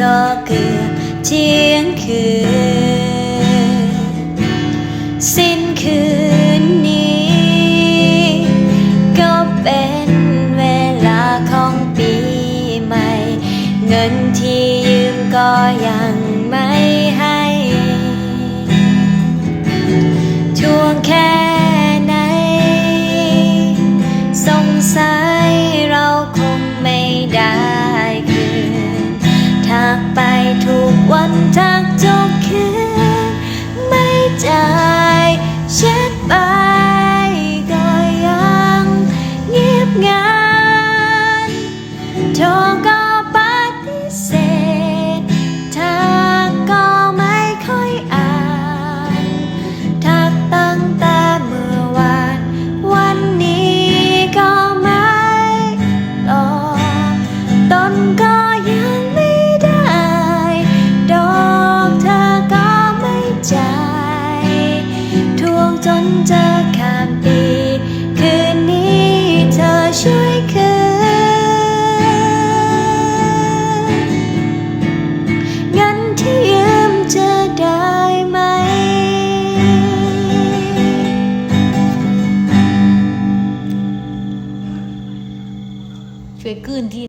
ก็เกือบเที่ยงคืน สิ้นคืนนี้ ก็เป็นเวลาของปีใหม่ เงินที่ยืมก็ยัง นจะข้ามปี คืนนี้เธอช่วยคืนเงินที่ยืมจะได้ไหม ช่วยกืนที่